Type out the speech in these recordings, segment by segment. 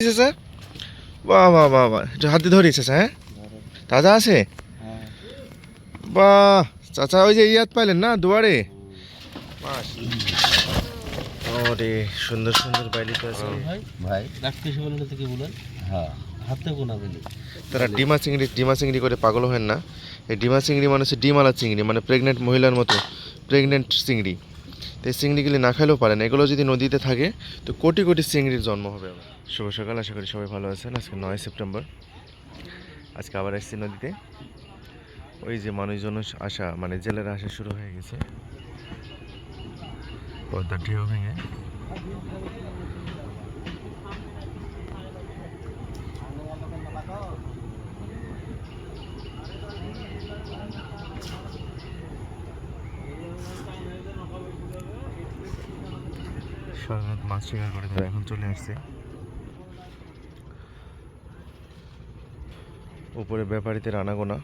চাচা বাহ বাহ বাহ বাহ। একটু হাতে ধরি চাচা হ্যাঁ? তাজা আছে? বাহ চাচা ওই যে ইয়াত পাইলেন না দুয়ারে? ওরে সুন্দর সুন্দর বাইলি তো আছে। ভাই ভাই রাখতে বলে না থেকে বলেন। হ্যাঁ। হাতে গোনা বলি তারা ডিমা চিংড়ি ডিমা চিংড়ি করে পাগল হয় না। এই ডিমা চিংড়ি মানে হচ্ছে ডিমালা চিংড়ি মানে প্রেগনেন্ট মহিলার মতো প্রেগনেন্ট চিংড়ি। তো এই চিংড়িগুলি না খাইলেও পারেন এগুলো যদি নদীতে থাকে, তো কোটি কোটি চিংড়ির জন্ম হবে আবার। শুভ সকাল, আশা করি সবাই ভালো আছেন। আজকে নয় সেপ্টেম্বর। আজকে আবার এসছি নদীতে। ওই যে মানুষজন আসা মানে জেলেরা আসা শুরু হয়ে গেছে। পদ্মা ঢেউ ভেঙে। সাধারণত মাছ শিকার করে তারা এখন চলে আসছে। উপরে ব্যাপারীতে রানাগোনা।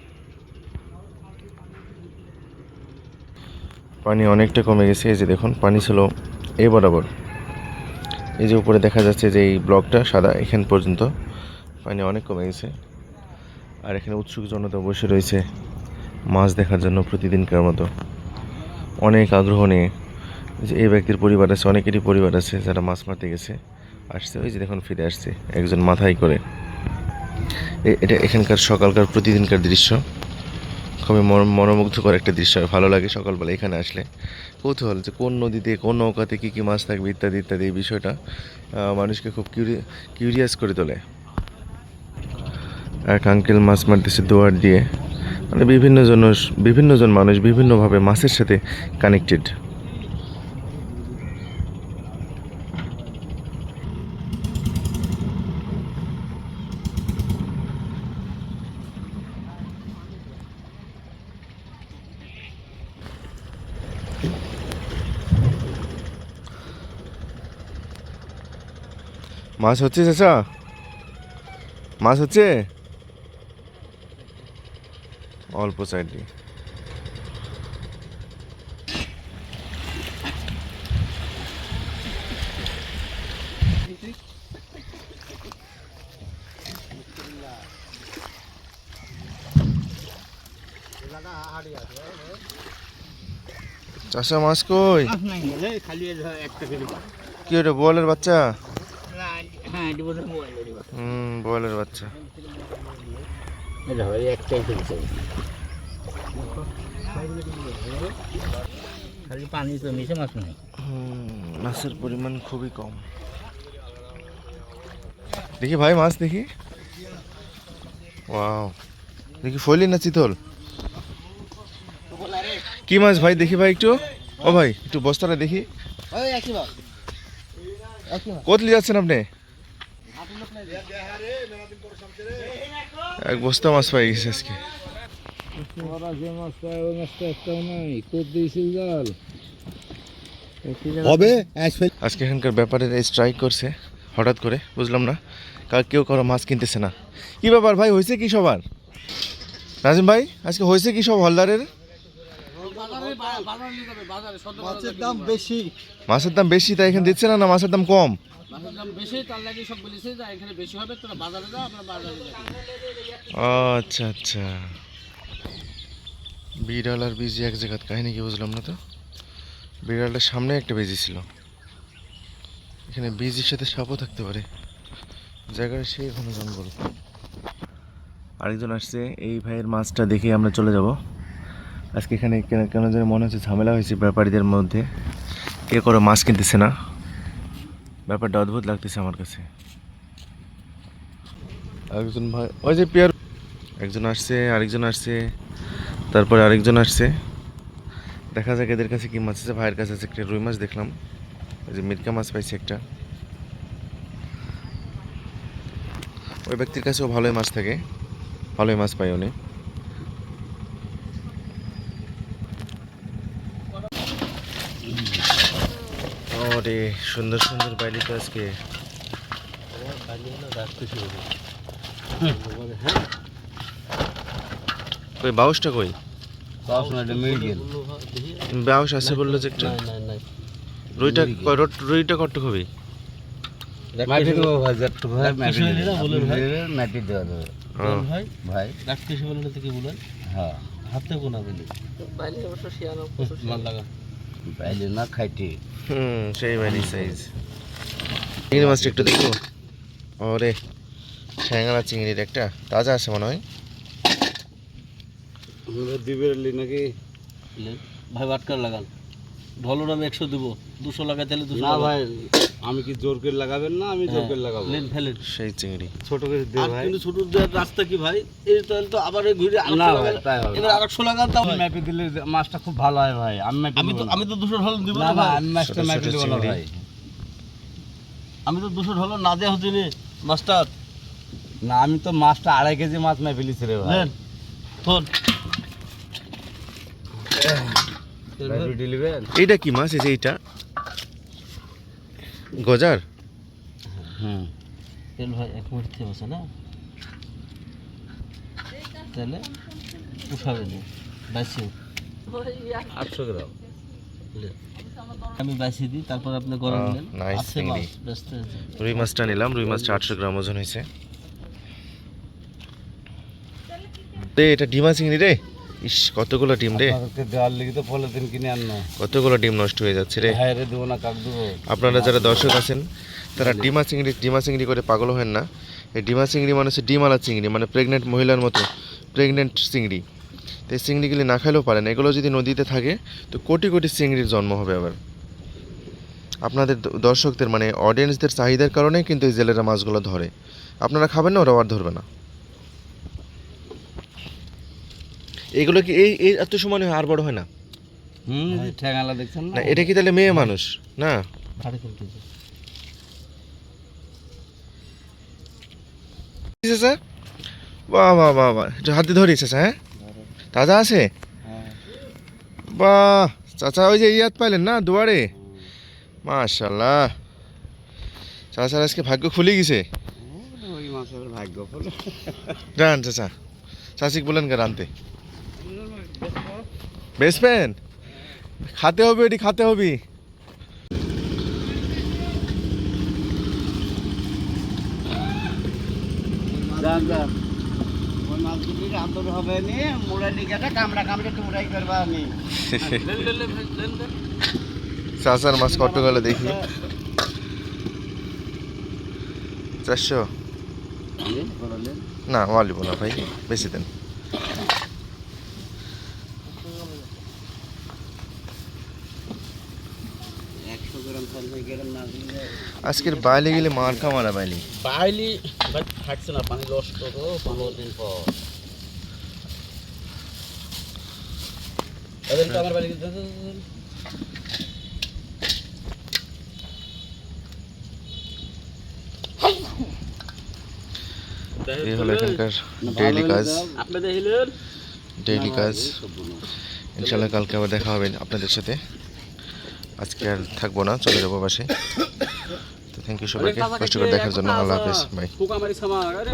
পানি অনেকটা কমে গেছে, এই যে দেখুন, পানি ছিল এই বরাবর। এই যে উপরে দেখা যাচ্ছে যে এই ব্লকটা সাদা, এখান পর্যন্ত পানি অনেক কমে গেছে। আর এখানে উৎসুক জনতা বসে রয়েছে মাছ দেখার জন্য প্রতিদিনকার মতো। অনেক আগ্রহ নিয়ে যে এই ব্যক্তির পরিবার আছে, অনেকেরই পরিবার আছে যারা মাছ মারতে গেছে। আসছে, ওই যে দেখুন ফিরে আসছে একজন মাথায় করে। এটা এখানকার সকালকার প্রতিদিনকার দৃশ্য। খুবই মন- মনোমুগ্ধকর একটা দৃশ্য। ভালো লাগে সকালবেলা এখানে আসলে। কৌতূহল যে কোন নদীতে, কোন নৌকাতে কী কী মাছ থাকবে ইত্যাদি ইত্যাদি এই বিষয়টা মানুষকে খুব কিউরিয়াস করে তোলে। এক আঙ্কেল মাছ মারতেছে দোয়ার দিয়ে। মানে বিভিন্ন জন বিভিন্ন জন মানুষ বিভিন্নভাবে মাছের সাথে কানেক্টেড মাছ হচ্ছে চাচা? মাছ হচ্ছে? অল্প সাইড দিয়ে। চাষা মাছ কই? খালি। কি ওটা বলের বাচ্চা? হ্যাঁ এটা বোধহয় মোবাইল হুম বলের বাচ্চা। এটা হয় একটাই ফেলছে খালি পানি জমিছে মাছ নাই। মাছের পরিমাণ খুবই কম। দেখি ভাই মাছ দেখি। ওয়াও। দেখি ফলি না চিতল? কি মাছ ভাই দেখি ভাই একটু। ও ভাই একটু বস্তাটা দেখি। কতলি যাচ্ছেন আপনি? এক বস্তা মাছ পাই গেছে আজকে। হবে? আজকে এখানকার ব্যাপারে স্ট্রাইক করছে হঠাৎ করে বুঝলাম না। কার কেউ কারও মাছ কিনতেছে না। কি ব্যাপার ভাই হয়েছে কি সবার? নাজিম ভাই আজকে হয়েছে কি সব হলদারের? মাছের দাম বেশি। মাছের দাম বেশি তাই এখানে দিচ্ছে না না মাছের দাম কম? মাছের দাম বেশি তার লাগে সব বলেছে যে এখানে বেশি হবে তোরা বাজারে যাও আমরা বাজারে যাই। আচ্ছা আচ্ছা। বিড়াল আর বিজি এক জায়গাত কাহিনী কি বুঝলাম না তো? বিড়ালটার সামনে একটা বেজি ছিল। এখানে বিজির সাথে সাপও থাকতে পারে। জায়গাটা সেই ঘন জঙ্গল। আরেকজন আসছে এই ভাইয়ের মাছটা দেখে আমরা চলে যাব। আজকে এখানে কেন কেন যেন মনে হচ্ছে ঝামেলা হয়েছে ব্যাপারীদের মধ্যে। কে করে মাছ কিনতেছে না? ব্যাপারটা অদ্ভুত লাগতেছে আমার কাছে। একজন ভাই, ওই যে পিয়ার একজন আসছে, আরেকজন আসছে, তারপরে আরেকজন আসছে। দেখা যাক এদের কাছে কি মাছ আছে। ভাইয়ের কাছে আছে একটা রুই মাছ দেখলাম। ওই যে মিরকা মাছ পাইছে একটা। ওই ব্যক্তির কাছেও ভালোই মাছ থাকে। ভালোই মাছ পাই উনি। ওরে সুন্দর সুন্দর বাইলি তো আজকে। কই বাউসটা কই? বাউস আছে বলল যে একটা। নাই নাই নাই রুইটা রুইটা কত হবি? মাটি দেবো ভাই একটু ভাই মাটি দেবো। বলেন ভাই মাটি দেওয়া। ভাই ভাই বলেন হ্যাঁ। হাতে গোনা বলি। বাইরে অবশ্য শিয়ানো মাল লাগা। বাইলে না খাইতে। হুম সেই বাড়ি সাইজ চিংড়ি মাছটা একটু দেখো। ওরে ঠ্যাংরা চিংড়ির একটা তাজা আছে মনে হয়। দিবে নাকি। ভাই বাটকার লাগান? ঢলন আমি একশো দেবো। দুশো লাগাই তাহলে দুশো না ভাই আমি কি জোর করে লাগাবেন না? আমি জোর করে লাগাবো। লেন ফেলেন। সেই চিংড়ি। ছোট করে দে ভাই। কিন্তু ছোট দেওয়ার রাস্তা কি ভাই? এই তাহলে তো আবার ঘুরে না ভাই, তাই হবে এবার আরেকশো লাগান তাও ম্যাপে দিলে মাছটা খুব ভালো হয় ভাই আমি ম্যাপে আমি তো আমি তো দুশো ঢল দিব না না ভাই আমি মাছটা ম্যাপে দেবো না ভাই। আমি তো দুশো ঢল না দেওয়া হচ্ছে নি মাস্টার। না আমি তো মাছটা আড়াই কেজি মাছ ম্যাপে লিছি রে ভাই। নেন এইটা কি মাছ? এই যে এইটা। গজার? হুম। তেল ভাই এক বসে না? তাহলে উঠাবে নি বাইসি আটশো গ্রাম। আমি দিই তারপর আপনি গরম নেন। রুই মাছটা নিলাম রুই মাছটা আটশো গ্রাম ওজন হয়েছে। এটা ডিমা চিংড়ি রে। ইস কতগুলো ডিম রে। দেওয়ার লিগে তো পলিথিন কিনে আনো কতগুলো ডিম নষ্ট হয়ে যাচ্ছে রে। ভাই রে দেবো না কাক দেবো? আপনারা যারা দর্শক আছেন তারা ডিমা চিংড়ি ডিমা চিংড়ি করে পাগল হেন না। এই ডিমা চিংড়ি মানে হচ্ছে ডিমালা চিংড়ি মানে প্রেগনেন্ট মহিলার মতো প্রেগনেন্ট চিংড়ি। তো এই চিংড়িগুলি না খাইলেও পারেন এগুলো যদি নদীতে থাকে তো কোটি কোটি চিংড়ির জন্ম হবে আবার। আপনাদের দর্শকদের মানে অডিয়েন্সদের চাহিদার কারণে কিন্তু এই জেলেরা মাছগুলো ধরে। আপনারা খাবেন না ওরা আর ধরবে না। এগুলো কি এই এই এত সময় হয় আর বড় হয় না? হুম। ঠ্যাঙালা দেখছেন না? না এটা কি তাহলে মেয়ে মানুষ? না? বাহ বাহ বাহ বাহ। একটু হাতে হ্যাঁ? তাজা আছে? হ্যাঁ। বাহ চাচা ওই যে ইয়াদ পাইলেন না দুয়ারে? মাশাল্লাহ চাচার আজকে ভাগ্য খুলে গেছে। ভাগ্য রান চাচা। চাচিক বলেন কে রানতে। বেসবেন খাতে হবে এটি খাতে হবে। চাচার মাছ কত গেলে দেখি। চারশো? না ওয়ালিব না ভাই বেশি দেন একশো গ্রাম পঞ্চাশ গ্রাম মাছ নিলে আজকের বাইলে গেলে মার খামারা বাইলি? বাইলি থাকছে না পানি নষ্ট তো পনেরো দিন পর। এই হলো এখানকার ডেইলি কাজ। ডেইলি কাজ। ইনশাল্লাহ কালকে আবার দেখা হবে আপনাদের সাথে। আজকে আর থাকব না চলে যাব বাসে থ্যাংক ইউ সবাইকে। কষ্ট করে দেখার জন্য আল্লাহ হাফেজ আরে